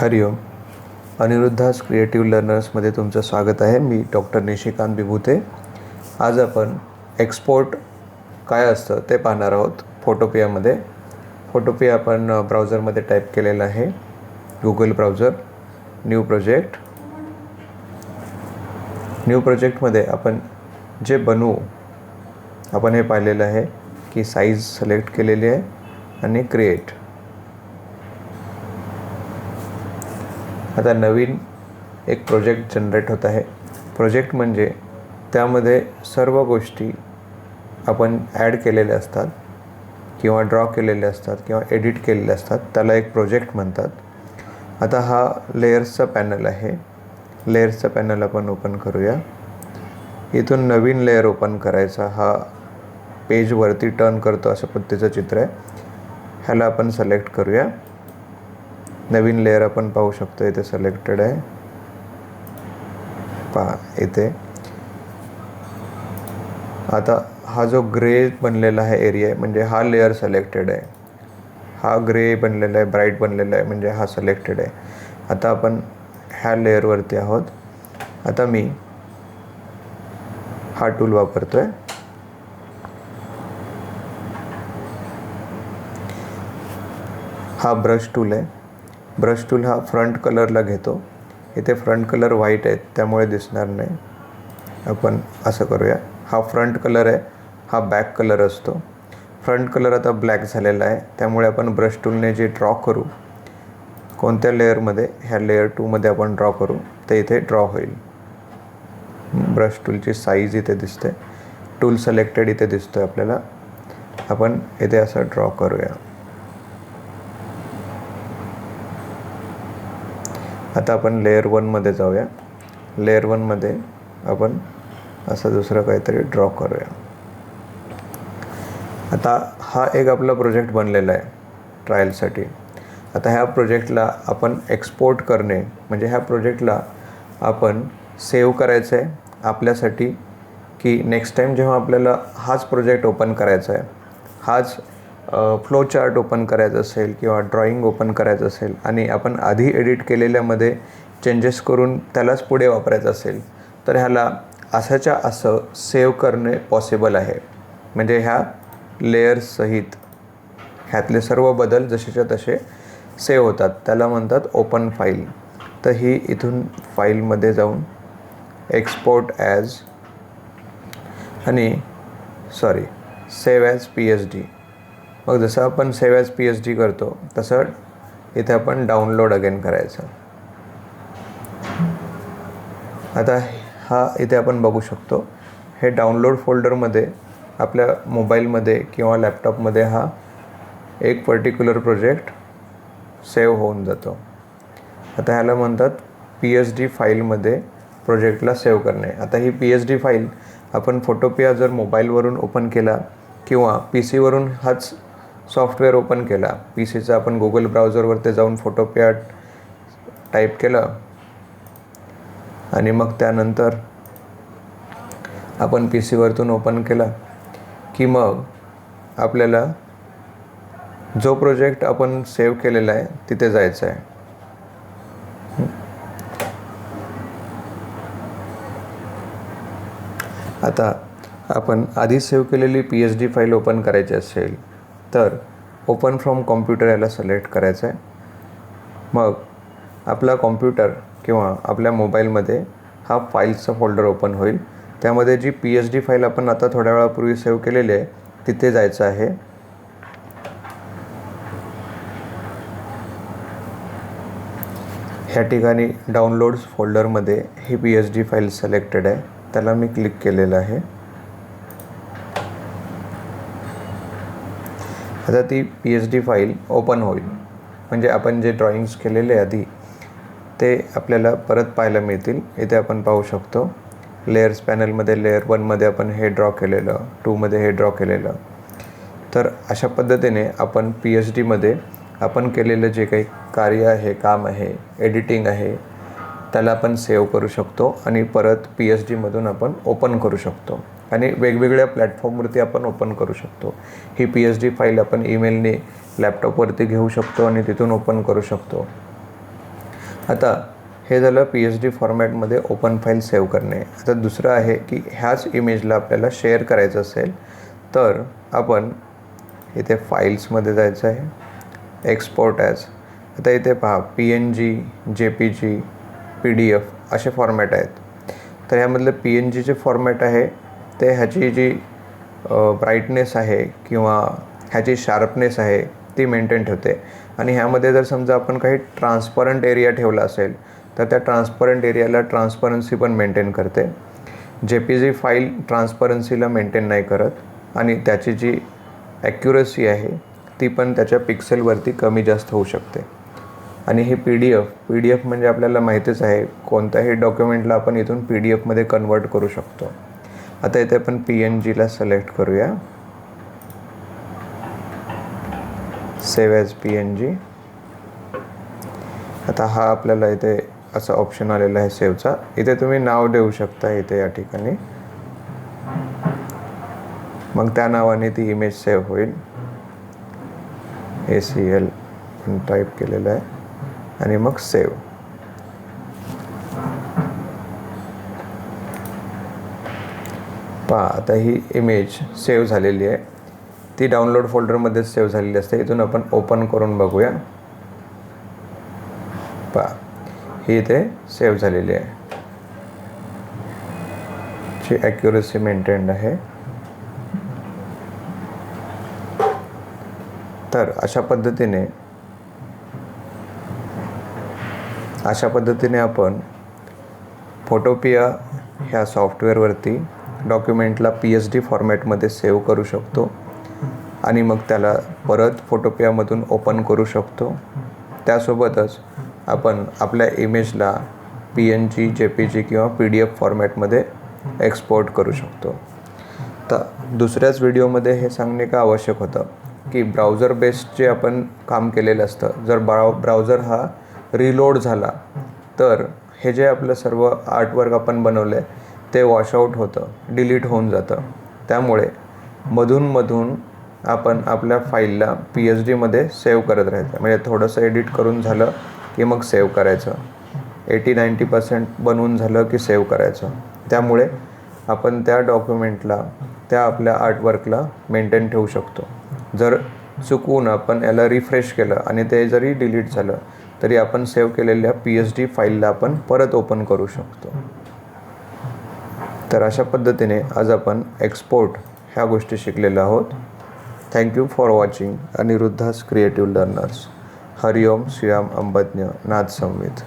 हरिओम अनिरुद्धास creative लर्नर्समध्ये तुमचं स्वागत आहे. मी डॉक्टर निशिकांत विभूते आज आपण एक्सपोर्ट काय असतं ते पाहणार आहोत फोटोपियामध्ये फोटोपिया आपण ब्राउझरमध्ये टाईप केलेलं आहे. Google browser new project new प्रोजेक्टमध्ये आपण जे बनवू आपण हे पाहिलेलं आहे की साईज सिलेक्ट केलेली आहे आणि क्रिएट आता नवीन एक प्रोजेक्ट जनरेट होत आहे. प्रोजेक्ट म्हणजे त्यामध्ये सर्व गोष्टी आपण ॲड केलेल्या असतात किंवा ड्रॉ केलेले असतात किंवा एडिट केलेले असतात. त्याला एक प्रोजेक्ट म्हणतात. आता हा लेयर्सचा पॅनल आहे. लेयर्सचा पॅनल आपण ओपन करूया. इथून नवीन लेअर ओपन करायचा हा पेजवरती टर्न करतो असं पद्धतीचं चित्र आहे. ह्याला आपण सिलेक्ट करूया. नवीन लेअर आपण पाहू शकतो. इथे सिलेक्टेड आहे. पहा इथे. आता हा जो ग्रे बनलेला आहे एरिया म्हणजे हा लेअर सिलेक्टेड आहे. हा ग्रे बनलेला आहे ब्राईट बनलेला आहे म्हणजे हा सिलेक्टेड आहे. आता आपण ह्या लेअरवरती आहोत. आता मी हा टूल वापरतो आहे हा ब्रश टूल आहे. ब्रश टूल हा फ्रंट कलरला घेतो. इथे फ्रंट कलर व्हाईट आहेत त्यामुळे दिसणार नाही. आपण असं करूया. हा फ्रंट कलर आहे हा बॅक कलर असतो. फ्रंट कलर आता ब्लॅक झालेला आहे त्यामुळे आपण ब्रश टूलने जे ड्रॉ करू कोणत्या लेअरमध्ये ह्या लेअर टूमध्ये आपण ड्रॉ करू ते इथे ड्रॉ होईल. ब्रश टूलची साईज इथे दिसते. टूल सिलेक्टेड इथे दिसतो आहे आपल्याला. आपण इथे असं ड्रॉ करूया. आता आपण लेअर वनमध्ये जाऊया. लेअर वनमध्ये आपण असं दुसरं काहीतरी ड्रॉ करूया. आता हा एक आपला प्रोजेक्ट बनलेला आहे ट्रायलसाठी आता ह्या प्रोजेक्टला आपण एक्सपोर्ट करणे म्हणजे ह्या प्रोजेक्टला आपण सेव्ह करायचं आहे आपल्यासाठी की नेक्स्ट टाईम जेव्हा आपल्याला हाच प्रोजेक्ट ओपन करायचा आहे हाच फ्लो चार्ट ओपन करायचं असेल किंवा ड्रॉइंग ओपन करायचं असेल आणि आपण आधी एडिट केलेल्यामध्ये चेंजेस करून त्यालाच पुढे वापरायचं असेल तर ह्याला असंच्या असं सेव्ह करणे पॉसिबल आहे. म्हणजे ह्या लेअर्ससहित ह्यातले सर्व बदल जसेच्या तसे सेव्ह होतात. त्याला म्हणतात ओपन फाईल तर ही इथून फाईलमध्ये जाऊन एक्सपोर्ट ॲज आणि sorry save as P H D मग जसं आपण save as P H D करतो तसं इथे आपण डाउनलोड अगेन करायचं. आता हा इथे आपण बघू शकतो. हे डाउनलोड फोल्डरमध्ये आपल्या मोबाईलमध्ये किंवा लॅपटॉपमध्ये हा एक पर्टिक्युलर प्रोजेक्ट सेव्ह होऊन जातो. आता ह्याला म्हणतात पी एच डी फाईलमध्ये प्रोजेक्टला सेव्ह करणे. आता ही पी एच डी फाईल आपण फोटोपिया जर मोबाईलवरून ओपन केला किंवा पी सीवरून हाच सॉफ्टवेअर ओपन केला. पी सीचा आपण गुगल ब्राउझरवरती जाऊन फोटोपॅट टाईप केलं. आणि मग त्यानंतर आपण पी सीवरतून ओपन केला की मग आपल्याला जो प्रोजेक्ट आपण सेव्ह केलेला आहे तिथे जायचं आहे. आता आपण आधी सेव्ह केलेली P H D file open करायची असेल तर ओपन फ्रॉम कॉम्प्युटर याला सिलेक्ट करायचं आहे. मग आपला कॉम्प्युटर किंवा आपल्या मोबाईलमध्ये हा फाईल्सचा फोल्डर ओपन होईल. त्यामध्ये जी पी एच डी फाईल आपण आता थोड्या वेळापूर्वी सेव्ह केलेली आहे तिथे जायचं आहे. ह्या ठिकाणी डाउनलोड्स फोल्डरमध्ये ही P H D file selected आहे. त्याला मी क्लिक केलेलं आहे. आता ती P H D file open होईल. म्हणजे आपण जे ड्रॉइंग्स केलेले आधी ते आपल्याला परत पाहायला मिळतील. इथे आपण पाहू शकतो लेअर्स पॅनलमध्ये लेअर वनमध्ये आपण हे ड्रॉ केलेलं टूमध्ये हे ड्रॉ केलेलं. तर अशा पद्धतीने आपण पी एच डीमध्ये आपण केलेलं जे काही कार्य आहे काम आहे एडिटिंग आहे त्याला आपण सेव्ह करू शकतो आणि परत पी एच डीमधून आपण ओपन करू शकतो. आणि वेगवेगळ्या प्लॅटफॉर्मवरती आपण ओपन करू शकतो. ही पी एच डी फाईल आपण ईमेलने लॅपटॉपवरती घेऊ शकतो आणि तिथून ओपन करू शकतो. आता हे झालं पी एच डी फॉर्मॅटमध्ये ओपन फाईल सेव्ह करणे. आता दुसरं आहे की ह्याच इमेजला आपल्याला शेअर करायचं असेल तर आपण इथे फाईल्समध्ये जायचं आहे. एक्सपोर्ट ॲज आता इथे पहा P N G J P G P D F असे फॉर्मॅट आहेत. तर ह्यामधलं पी एन जीचे फॉर्मॅट आहे. ते ह्याची जी ब्राईटनेस आहे किंवा ह्याची शार्पनेस आहे ती मेंटेन ठेवते. आणि ह्यामध्ये जर समजा आपण काही ट्रान्सपरंट एरिया ठेवला असेल तर त्या ट्रान्सपरंट एरियाला ट्रान्सपरन्सी पण मेंटेन करते. जे पी जी फाईल ट्रान्सपरन्सीला मेंटेन नाही करत आणि त्याची जी ॲक्युरसी आहे ती पण त्याच्या पिक्सेलवरती कमी जास्त होऊ शकते. आणि हे P D F P D F म्हणजे आपल्याला माहितीच आहे कोणत्याही डॉक्युमेंटला आपण इथून पी डी एफमध्ये कन्वर्ट करू शकतो. आता इथे आपण पी एन जीला सिलेक्ट करूया. Save as P N G आता हा आपल्याला इथे असा ऑप्शन आलेला आहे सेव्हचा इथे तुम्ही नाव देऊ शकता इथे या ठिकाणी. मग त्या नावाने ती इमेज सेव्ह होईल. ए सी एल टाईप केलेलं आहे. आणि मग सेव्ह पहा आता ही इमेज सेव्ह झालेली आहे. ती डाउनलोड फोल्डरमध्येच सेव्ह झालेली असते. इथून आपण ओपन करून बघूया. पहा ही इथे सेव्ह झालेली आहे. ची ॲक्युरसी मेंटेन्ड आहे. तर अशा पद्धतीने अशा पद्धतीने आपण फोटोपिया ह्या सॉफ्टवेअरवरती डॉक्युमेंटला पी एच डी फॉर्मॅटमध्ये सेव्ह करू शकतो. आणि मग त्याला परत फोटोपियामधून ओपन करू शकतो. त्यासोबतच आपण आपल्या इमेजला P N G J P G किंवा पी डी एफ फॉर्मॅटमध्ये एक्सपोर्ट करू शकतो. तर दुसऱ्याच व्हिडिओमध्ये हे सांगणे का आवश्यक होतं? की ब्राउझर बेस्ड जे आपण काम केलेलं असतं जर ब्राउ ब्राउझर हा रिलोड झाला तर हे जे आपलं सर्व आर्टवर्क आपण बनवलं आहे ते वॉशआउट होतं डिलीट होऊन जातं. त्यामुळे मधूनमधून आपण आपल्या फाईलला पी एच डीमध्ये सेव्ह करत राहायचं. म्हणजे थोडंसं एडिट करून झालं की मग सेव्ह करायचं. एटी नाईंटी पर्सेंट बनवून झालं की सेव्ह करायचं. त्यामुळे आपण त्या डॉक्युमेंटला त्या आपल्या आर्टवर्कला मेंटेन ठेवू शकतो. जर चुकवून आपण याला रिफ्रेश केलं आणि ते जरी डिलीट झालं तरी आपण सेव्ह केलेल्या पी एच डी फाईलला आपण परत ओपन करू शकतो. तर अशा पद्धतीने आज आपण एक्सपोर्ट ह्या गोष्टी शिकलेल्या आहोत. Thank you for watching Aniruddha's creative learners Hariom Shriram अंबज्ञ नाथ संवित.